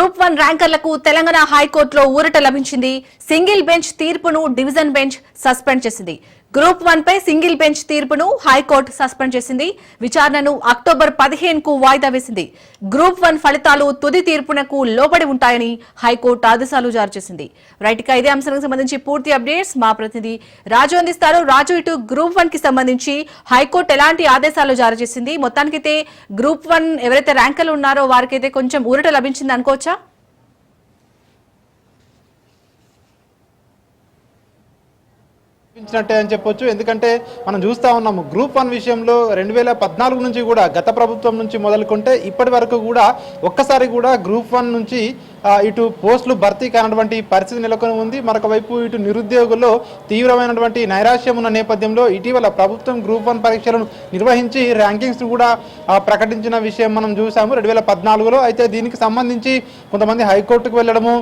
Group one ర్యాంకర్లకు Telangana హైకోర్టులో ఊరట లభించింది. సింగిల్ బెంచ్ తీర్పును డివిజన్ బెంచ్ సస్పెండ్ చేసింది. గ్రూప్ వన్ పై సింగిల్ బెంచ్ తీర్పును హైకోర్టు సస్పెండ్ చేసింది. విచారణను అక్టోబర్ పదిహేనుకు వాయిదా వేసింది. గ్రూప్ వన్ ఫలితాలు తుది తీర్పునకు లోబడి ఉంటాయని హైకోర్టు ఆదేశాలు జారీ చేసింది. రైట్ ఇక ఇదే అంశానికి సంబంధించి పూర్తి అప్డేట్స్ మా ప్రతినిధి రాజు అందిస్తారు. రాజు ఇటు గ్రూప్ వన్కి సంబంధించి హైకోర్టు ఎలాంటి ఆదేశాలు జారీ చేసింది? మొత్తానికైతే గ్రూప్ వన్ ఎవరైతే ర్యాంకులు ఉన్నారో వారికైతే కొంచెం ఊరట లభించింది అనుకోవచ్చా? ఇచ్చినట్టే అని చెప్పొచ్చు. ఎందుకంటే మనం చూస్తూ ఉన్నాము గ్రూప్ వన్ విషయంలో రెండు వేల పద్నాలుగు నుంచి కూడా గత ప్రభుత్వం నుంచి మొదలుకుంటే ఇప్పటి వరకు కూడా ఒక్కసారి కూడా గ్రూప్ వన్ నుంచి ఇటు పోస్టులు భర్తీ కానటువంటి పరిస్థితి నెలకొని ఉంది. మరొక వైపు ఇటు నిరుద్యోగుల్లో తీవ్రమైనటువంటి నైరాశ్యం ఉన్న నేపథ్యంలో ఇటీవల ప్రభుత్వం గ్రూప్ వన్ పరీక్షలను నిర్వహించి ర్యాంకింగ్స్ కూడా ప్రకటించిన విషయం మనం చూసాము రెండు వేల పద్నాలుగులో. అయితే దీనికి సంబంధించి కొంతమంది హైకోర్టుకు వెళ్ళడము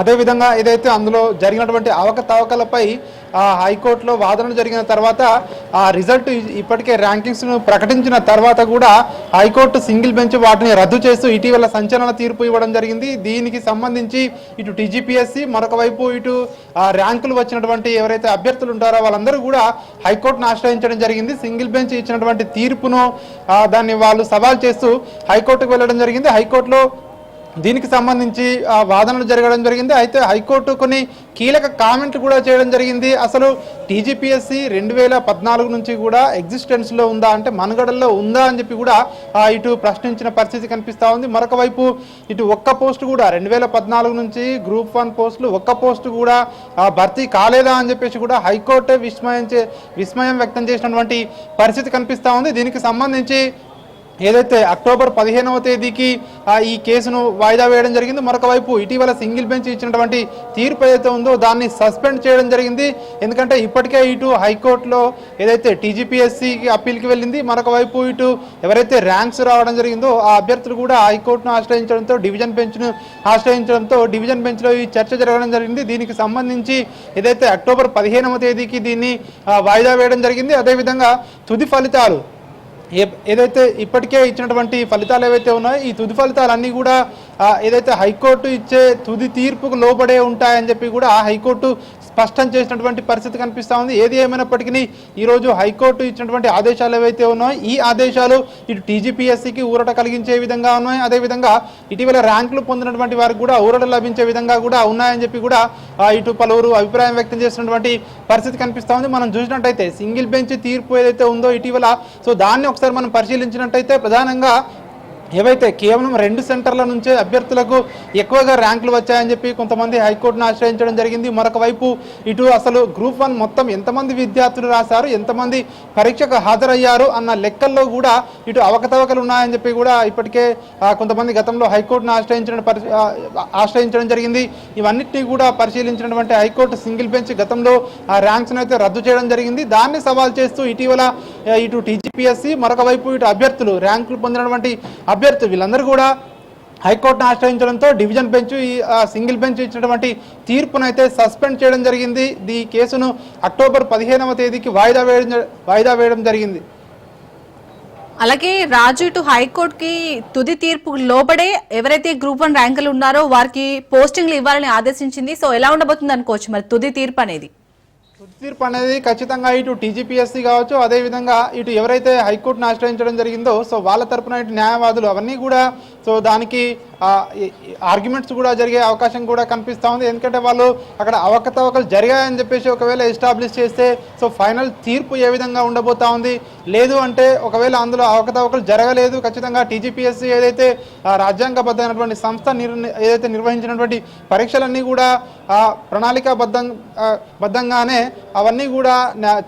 అదేవిధంగా ఏదైతే అందులో జరిగినటువంటి అవకతవకలపై ఆ హైకోర్టులో వాదనలు జరిగిన తర్వాత ఆ రిజల్ట్ ఇప్పటికే ర్యాంకింగ్స్ను ప్రకటించిన తర్వాత కూడా హైకోర్టు సింగిల్ బెంచ్ వాటిని రద్దు చేస్తూ ఇటీవల సంచలన తీర్పు ఇవ్వడం జరిగింది. దీనికి సంబంధించి ఇటు టీజీపీఎస్సీ మరొక వైపు ఇటు ర్యాంకులు వచ్చినటువంటి ఎవరైతే అభ్యర్థులు ఉంటారో వాళ్ళందరూ కూడా హైకోర్టును ఆశ్రయించడం జరిగింది. సింగిల్ బెంచ్ ఇచ్చినటువంటి తీర్పును దాన్ని వాళ్ళు సవాల్ చేస్తూ హైకోర్టుకు వెళ్ళడం జరిగింది. హైకోర్టులో దీనికి సంబంధించి ఆ, వాదనలు జరగడం జరిగింది. అయితే హైకోర్టు కొన్ని కీలక కామెంట్లు కూడా చేయడం జరిగింది. అసలు టీజీపీఎస్సీ రెండు వేల పద్నాలుగు నుంచి కూడా ఎగ్జిస్టెన్స్లో ఉందా అంటే మనుగడల్లో ఉందా అని చెప్పి కూడా ఇటు ప్రశ్నించిన పరిస్థితి కనిపిస్తూ ఉంది. మరొక వైపు ఇటు ఒక్క పోస్ట్ కూడా రెండు వేల పద్నాలుగు నుంచి గ్రూప్ వన్ పోస్టులు ఒక్క పోస్టు కూడా ఆ, భర్తీ కాలేదా అని చెప్పేసి కూడా హైకోర్టే విస్మయం విస్మయం వ్యక్తం చేసినటువంటి పరిస్థితి కనిపిస్తూ ఉంది. దీనికి సంబంధించి ఏదైతే అక్టోబర్ పదిహేనవ తేదీకి ఈ కేసును వాయిదా వేయడం జరిగింది మరొక వైపు ఇటీవల సింగిల్ బెంచ్ ఇచ్చినటువంటి తీర్పు ఏదైతే ఉందో దాన్ని సస్పెండ్ చేయడం జరిగింది. ఎందుకంటే ఇప్పటికే ఇటు హైకోర్టులో ఏదైతే టీజీపీఎస్సీకి అప్పీల్కి వెళ్ళింది మరొక వైపు ఇటు ఎవరైతే ర్యాంక్స్ రావడం జరిగిందో ఆ అభ్యర్థులు కూడా హైకోర్టును ఆశ్రయించడంతో డివిజన్ బెంచ్ను ఆశ్రయించడంతో డివిజన్ బెంచ్లో ఈ చర్చ జరగడం జరిగింది. దీనికి సంబంధించి ఏదైతే అక్టోబర్ పదిహేనవ తేదీకి దీన్ని వాయిదా వేయడం జరిగింది. అదేవిధంగా తుది ఫలితాలు ఏదైతే ఇప్పటికే ఇచ్చినటువంటి ఫలితాలు ఏవైతే ఉన్నాయో ఈ తుది ఫలితాలన్నీ కూడా ఏదైతే హైకోర్టు ఇచ్చే తుది తీర్పుకు లోబడే ఉంటాయని చెప్పి కూడా ఆ హైకోర్టు స్పష్టం చేసినటువంటి పరిస్థితి కనిపిస్తూ ఉంది. ఏది ఏమైనప్పటికీ ఈరోజు హైకోర్టు ఇచ్చినటువంటి ఆదేశాలు ఏవైతే ఉన్నాయో ఈ ఆదేశాలు ఇటు టీజీపీఎస్సీకి ఊరట కలిగించే విధంగా ఉన్నాయి. అదేవిధంగా ఇటీవల ర్యాంకులు పొందినటువంటి వారికి కూడా ఊరట లభించే విధంగా కూడా ఉన్నాయని చెప్పి కూడా ఇటు పలువురు అభిప్రాయం వ్యక్తం చేసినటువంటి పరిస్థితి కనిపిస్తూ ఉంది. మనం చూసినట్టయితే సింగిల్ బెంచ్ తీర్పు ఏదైతే ఉందో ఇటీవల సో దాన్ని ఒకసారి మనం పరిశీలించినట్టయితే ప్రధానంగా ఏవైతే కేవలం రెండు సెంటర్ల నుంచే అభ్యర్థులకు ఎక్కువగా ర్యాంకులు వచ్చాయని చెప్పి కొంతమంది హైకోర్టును ఆశ్రయించడం జరిగింది. మరొక వైపు ఇటు అసలు గ్రూప్ వన్ మొత్తం ఎంతమంది విద్యార్థులు రాశారు? ఎంతమంది పరీక్షకు హాజరయ్యారు? అన్న లెక్కల్లో కూడా ఇటు అవకతవకలు ఉన్నాయని చెప్పి కూడా ఇప్పటికే కొంతమంది గతంలో హైకోర్టును ఆశ్రయించడం పరి ఆశ్రయించడం జరిగింది. ఇవన్నిటినీ కూడా పరిశీలించినటువంటి హైకోర్టు సింగిల్ బెంచ్ గతంలో ఆ ర్యాంక్స్ను అయితే రద్దు చేయడం జరిగింది. దాన్ని సవాల్ చేస్తూ ఇటీవల ఇటు టీజీపీఎస్సీ మరొక వైపు ఇటు అభ్యర్థులు ర్యాంకులు పొందినటువంటి అభ్యర్థులు వీళ్ళందరూ కూడా హైకోర్టును ఆశ్రయించడంతో డివిజన్ బెంచ్ ఈ సింగిల్ బెంచ్ ఇచ్చినటువంటి తీర్పునైతే సస్పెండ్ చేయడం జరిగింది. ఈ కేసును అక్టోబర్ పదిహేనవ తేదీకి వాయిదా వేయడం వాయిదా వేయడం జరిగింది. అలాగే రాజు ఇటు హైకోర్టుకి తుది తీర్పు లోబడే ఎవరైతే గ్రూప్ వన్ ర్యాంకులు ఉన్నారో వారికి పోస్టింగ్లు ఇవ్వాలని ఆదేశించింది. సో ఎలా ఉండబోతుంది అనుకోవచ్చు మరి తుది తీర్పు అనేది? తీర్పు అనేది ఖచ్చితంగా ఇటు టీజీపీఎస్సీ కావచ్చు అదేవిధంగా ఇటు ఎవరైతే హైకోర్టును ఆశ్రయించడం జరిగిందో సో వాళ్ళ తరపున ఇటు న్యాయవాదులు అవన్నీ కూడా సో దానికి ఆర్గ్యుమెంట్స్ కూడా జరిగే అవకాశం కూడా కనిపిస్తూ ఉంది. ఎందుకంటే వాళ్ళు అక్కడ అవకతవకలు జరిగాయని చెప్పేసి ఒకవేళ ఎస్టాబ్లిష్ చేస్తే సో ఫైనల్ తీర్పు ఏ విధంగా ఉండబోతా ఉంది? లేదు అంటే ఒకవేళ అందులో అవకతవకలు జరగలేదు ఖచ్చితంగా టీజీపీఎస్సీ ఏదైతే రాజ్యాంగబద్ధమైనటువంటి సంస్థ ఏదైతే నిర్వహించినటువంటి పరీక్షలన్నీ కూడా ప్రణాళికాబద్ధం బద్ధంగానే అవన్నీ కూడా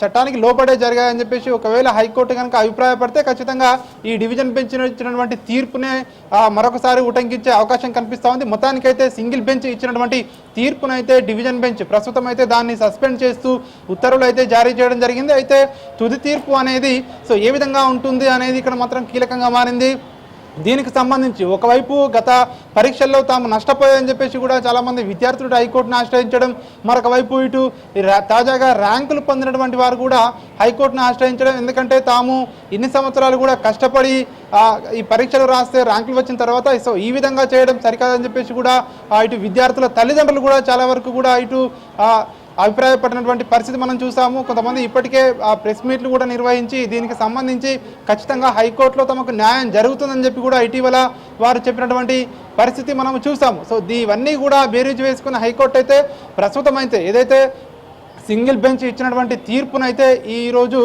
చట్టానికి లోపడే జరిగాయని చెప్పేసి ఒకవేళ హైకోర్టు కనుక అభిప్రాయపడితే ఖచ్చితంగా ఈ డివిజన్ బెంచ్ ఇచ్చినటువంటి తీర్పునే ఆ, మరొకసారి ఉటంకించే అవకాశం కనిపిస్తూ ఉంది. మొత్తానికైతే సింగిల్ బెంచ్ ఇచ్చినటువంటి తీర్పునైతే డివిజన్ బెంచ్ ప్రస్తుతం అయితే దాన్ని సస్పెండ్ చేస్తూ ఉత్తర్వులు అయితే జారీ చేయడం జరిగింది. అయితే తుది తీర్పు అనేది సో ఏ విధంగా ఉంటుంది అనేది ఇక్కడ మాత్రం కీలకంగా మారింది. దీనికి సంబంధించి ఒకవైపు గత పరీక్షల్లో తాము నష్టపోయాయని చెప్పేసి కూడా చాలామంది విద్యార్థులు హైకోర్టును ఆశ్రయించడం మరొక వైపు ఇటు తాజాగా ర్యాంకులు పొందినటువంటి వారు కూడా హైకోర్టును ఆశ్రయించడం. ఎందుకంటే తాము ఇన్ని సంవత్సరాలు కూడా కష్టపడి ఈ పరీక్షలు రాస్తే ర్యాంకులు వచ్చిన తర్వాత సో ఈ విధంగా చేయడం సరికాదని చెప్పేసి కూడా ఇటు విద్యార్థుల తల్లిదండ్రులు కూడా చాలా వరకు కూడా ఇటు అభిప్రాయపడినటువంటి పరిస్థితి మనం చూసాము. కొంతమంది ఇప్పటికే ఆ ప్రెస్ మీట్లు కూడా నిర్వహించి దీనికి సంబంధించి ఖచ్చితంగా హైకోర్టులో తమకు న్యాయం జరుగుతుందని చెప్పి కూడా ఇటీవల వారు చెప్పినటువంటి పరిస్థితి మనం చూసాము. సో ఇవన్నీ కూడా బేరీజ్ వేసుకున్న హైకోర్టు అయితే ప్రస్తుతం అయితే ఏదైతే సింగిల్ బెంచ్ ఇచ్చినటువంటి తీర్పునైతే ఈరోజు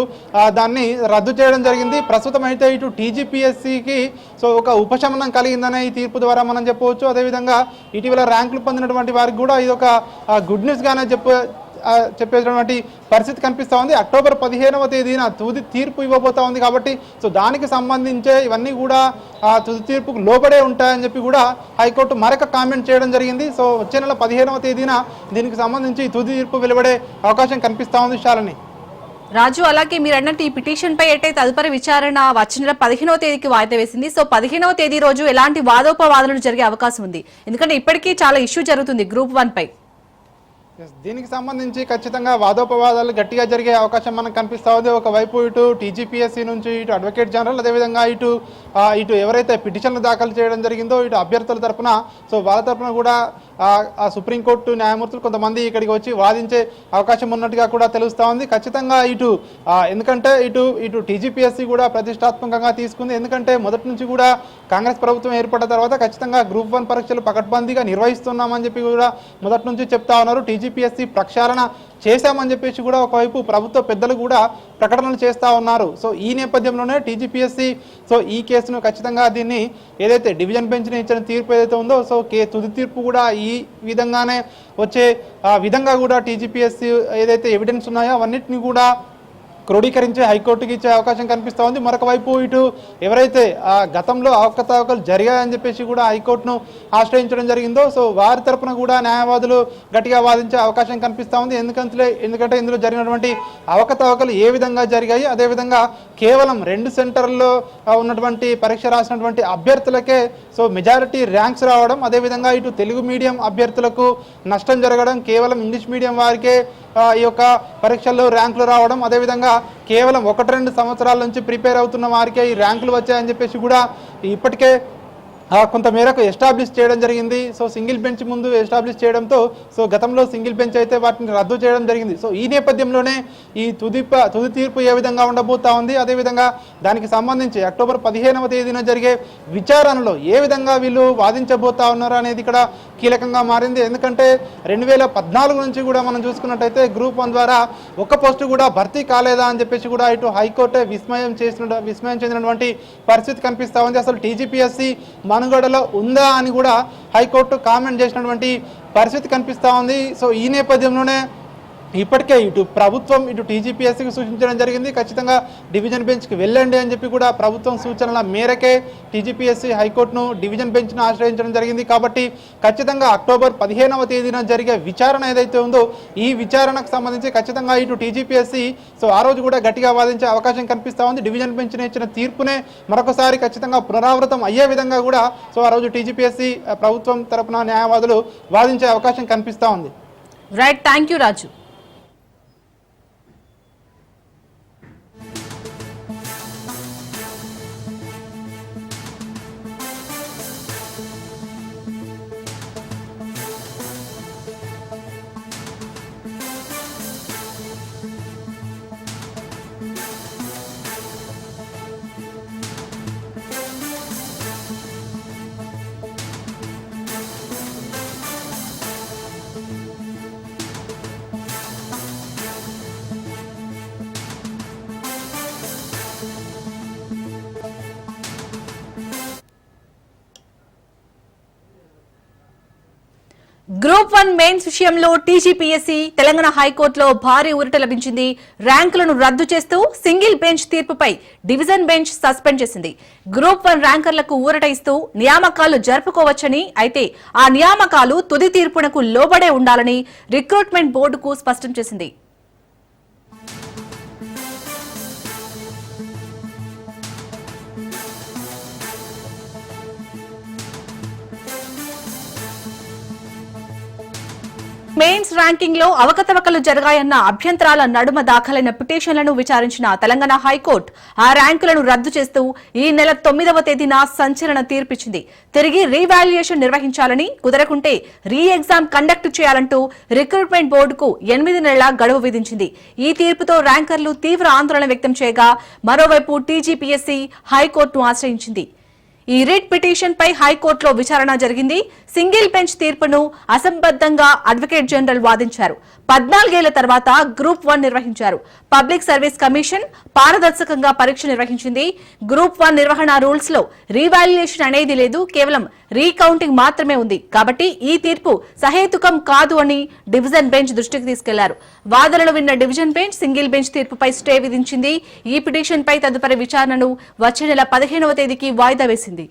దాన్ని రద్దు చేయడం జరిగింది. ప్రస్తుతం అయితే ఇటు టీజీపీఎస్సికి సో ఒక ఉపశమనం కలిగిందనే ఈ తీర్పు ద్వారా మనం చెప్పవచ్చు. అదేవిధంగా ఇటీవల ర్యాంకులు పొందినటువంటి వారికి కూడా ఇది ఒక గుడ్ న్యూస్గానే చెప్ప చెప్పేటువంటి పరిస్థితి కనిపిస్తూ ఉంది. అక్టోబర్ పదిహేనవ తేదీన తుది తీర్పు ఇవ్వబోతా ఉంది కాబట్టి సో దానికి సంబంధించే ఇవన్నీ కూడా తుది తీర్పుకు లోబడే ఉంటాయని చెప్పి కూడా హైకోర్టు మరొక కామెంట్ చేయడం జరిగింది. సో వచ్చే నెల పదిహేనవ తేదీన దీనికి సంబంధించి తుది తీర్పు వెలువడే అవకాశం కనిపిస్తూ ఉంది శాలని. రాజు అలాగే మీరు అన్నట్టు ఈ పిటిషన్ పై అయితే తదుపరి విచారణ వచ్చిన నెల పదిహేనవ తేదీకి వాయిదా వేసింది. సో పదిహేనవ తేదీ రోజు ఎలాంటి వాదోపవాదనలు జరిగే అవకాశం ఉంది? ఎందుకంటే ఇప్పటికీ చాలా ఇష్యూ జరుగుతుంది గ్రూప్ వన్ పై. దీనికి సంబంధించి ఖచ్చితంగా వాదోపవాదాలు గట్టిగా జరిగే అవకాశం మనకు కనిపిస్తూ ఉంది. ఒకవైపు ఇటు టీజీపీఎస్సీ నుంచి ఇటు అడ్వకేట్ జనరల్ అదేవిధంగా ఇటు ఇటు ఎవరైతే పిటిషన్లు దాఖలు చేయడం జరిగిందో ఇటు అభ్యర్థుల తరఫున సో వాళ్ళ తరఫున కూడా ఆ, సుప్రీంకోర్టు న్యాయమూర్తులు కొంతమంది ఇక్కడికి వచ్చి వాదించే అవకాశం ఉన్నట్టుగా కూడా తెలుస్తూ ఉంది. ఖచ్చితంగా ఇటు ఎందుకంటే ఇటు ఇటు టీజీపీఎస్సీ కూడా ప్రతిష్టాత్మకంగా తీసుకుంది. ఎందుకంటే మొదటి నుంచి కూడా కాంగ్రెస్ ప్రభుత్వం ఏర్పడిన తర్వాత ఖచ్చితంగా గ్రూప్ వన్ పరీక్షలు పకడ్బందీగా నిర్వహిస్తున్నామని చెప్పి కూడా మొదటి నుంచి చెప్తా ఉన్నారు. టీజీపీఎస్సీ ప్రక్షాళన చేశామని చెప్పేసి కూడా ఒకవైపు ప్రభుత్వ పెద్దలు కూడా ప్రకటనలు చేస్తూ ఉన్నారు. సో ఈ నేపథ్యంలోనే టీజీపీఎస్సీ సో ఈ కేసును ఖచ్చితంగా దీన్ని ఏదైతే డివిజన్ బెంచ్ని ఇచ్చిన తీర్పు ఏదైతే ఉందో సో కే తుది తీర్పు కూడా ఈ విధంగానే వచ్చే ఆ, విధంగా కూడా టీజీపీఎస్సీ ఏదైతే ఎవిడెన్స్ ఉన్నాయో అవన్నిటిని కూడా క్రోడీకరించే హైకోర్టుకి ఇచ్చే అవకాశం కనిపిస్తూ ఉంది. మరొక వైపు ఇటు ఎవరైతే ఆ గతంలో అవకతవకలు జరిగాయని చెప్పేసి కూడా హైకోర్టును ఆశ్రయించడం జరిగిందో సో వారి తరపున కూడా న్యాయవాదులు గట్టిగా వాదించే అవకాశం కనిపిస్తూ ఉంది. ఎందుకంటే ఎందుకంటే ఇందులో జరిగినటువంటి అవకతవకలు ఏ విధంగా జరిగాయి? అదేవిధంగా కేవలం రెండు సెంటర్లో ఉన్నటువంటి పరీక్ష రాసినటువంటి అభ్యర్థులకే సో మెజారిటీ ర్యాంక్స్ రావడం అదేవిధంగా ఇటు తెలుగు మీడియం అభ్యర్థులకు నష్టం జరగడం కేవలం ఇంగ్లీష్ మీడియం వారికే ఈ యొక్క పరీక్షల్లో ర్యాంకులు రావడం అదేవిధంగా కేవలం ఒకటి రెండు సంవత్సరాల నుంచి ప్రిపేర్ అవుతున్న వారికే ఈ ర్యాంకులు వచ్చాయని చెప్పేసి కూడా ఇప్పటికే కొంత మేరకు ఎస్టాబ్లిష్ చేయడం జరిగింది. సో సింగిల్ బెంచ్ ముందు ఎస్టాబ్లిష్ చేయడంతో సో గతంలో సింగిల్ బెంచ్ అయితే వాటిని రద్దు చేయడం జరిగింది. సో ఈ నేపథ్యంలోనే ఈ తుది తుది తీర్పు ఏ విధంగా ఉండబోతా ఉంది? అదేవిధంగా దానికి సంబంధించి అక్టోబర్ పదిహేనవ తేదీన జరిగే విచారణలో ఏ విధంగా వీళ్ళు వాదించబోతా ఉన్నారు అనేది ఇక్కడ కీలకంగా మారింది. ఎందుకంటే రెండు వేల పద్నాలుగు నుంచి కూడా మనం చూసుకున్నట్టయితే గ్రూప్ వన్ ద్వారా ఒక్క పోస్టు కూడా భర్తీ కాలేదా అని చెప్పేసి కూడా ఇటు హైకోర్టే విస్మయం చేసిన విస్మయం చెందినటువంటి పరిస్థితి కనిపిస్తూ ఉంది. అసలు టీజీపీఎస్సీ మనుగడలో ఉందా అని కూడా హైకోర్టు కామెంట్ చేసినటువంటి పరిస్థితి కనిపిస్తూ ఉంది. సో ఈ నేపథ్యంలోనే ఇప్పటికే ఇటు ప్రభుత్వం ఇటు టీజీపీఎస్సీకి సూచించడం జరిగింది. ఖచ్చితంగా డివిజన్ బెంచ్కి వెళ్ళండి అని చెప్పి కూడా ప్రభుత్వం సూచనల మేరకే టీజీపీఎస్సీ హైకోర్టును డివిజన్ బెంచ్ను ఆశ్రయించడం జరిగింది. కాబట్టి ఖచ్చితంగా అక్టోబర్ పదిహేనవ తేదీన జరిగే విచారణ ఏదైతే ఉందో ఈ విచారణకు సంబంధించి ఖచ్చితంగా ఇటు టీజీపీఎస్సీ సో ఆ రోజు కూడా గట్టిగా వాదించే అవకాశం కనిపిస్తూ ఉంది. డివిజన్ బెంచ్ను ఇచ్చిన తీర్పునే మరొకసారి ఖచ్చితంగా పునరావృతం అయ్యే విధంగా కూడా సో ఆ రోజు టీజీపీఎస్సీ ప్రభుత్వం తరపున న్యాయవాదులు వాదించే అవకాశం కనిపిస్తూ ఉంది. Right thank you Raju group one mains విషయంలో టీజీపీఎస్సీ తెలంగాణ హైకోర్టులో భారీ ఊరట లభించింది. ర్యాంకులను రద్దు చేస్తూ సింగిల్ బెంచ్ తీర్పుపై డివిజన్ బెంచ్ సస్పెండ్ చేసింది. గ్రూప్ వన్ ర్యాంకర్లకు ఊరట ఇస్తూ నియామకాలు జరుపుకోవచ్చని అయితే ఆ నియామకాలు తుది తీర్పునకు లోబడే ఉండాలని రిక్రూట్మెంట్ బోర్డుకు స్పష్టం చేసింది. మెయిన్స్ ర్యాంకింగ్లో అవకతవకలు జరగాయన్న అభ్యంతరాల నడుమ దాఖలైన పిటిషన్లను విచారించిన తెలంగాణ హైకోర్టు ఆ ర్యాంకులను రద్దు చేస్తూ ఈ నెల తొమ్మిదవ తేదీన సంచలన తీర్పిచ్చింది. తిరిగి రీవాల్యుయేషన్ నిర్వహించాలని కుదరకుంటే రీ ఎగ్జామ్ కండక్ట్ చేయాలంటూ రిక్రూట్మెంట్ బోర్డుకు ఎనిమిది నెలల గడువు విధించింది. ఈ తీర్పుతో ర్యాంకర్లు తీవ్ర ఆందోళన వ్యక్తం చేయగా మరోవైపు టీజీపీఎస్సీ హైకోర్టును ఆశ్రయించింది. ఈ రిట్ పిటిషన్ పై హైకోర్టులో విచారణ జరిగింది. సింగిల్ బెంచ్ తీర్పును అసంబద్ధంగా అడ్వకేట్ జనరల్ వాదించారు. పద్నాలుగేళ్ళ తర్వాత గ్రూప్ వన్ నిర్వహించారు. పబ్లిక్ సర్వీస్ కమిషన్ పారదర్శకంగా పరీక్ష నిర్వహించింది. గ్రూప్ వన్ నిర్వహణ రూల్స్లో రీవాల్యుయేషన్ అనేది లేదు. కేవలం రీకౌంటింగ్ మాత్రమే ఉంది. కాబట్టి ఈ తీర్పు సహేతుకం కాదు అని డివిజన్ బెంచ్ దృష్టికి తీసుకెళ్ళారు. వాదనలు విన్న డివిజన్ బెంచ్ సింగిల్ బెంచ్ తీర్పుపై స్టే విధించింది. ఈ పిటిషన్పై తదుపరి విచారణను వచ్చే నెల పదిహేనవ తేదీకి వాయిదా వేసింది.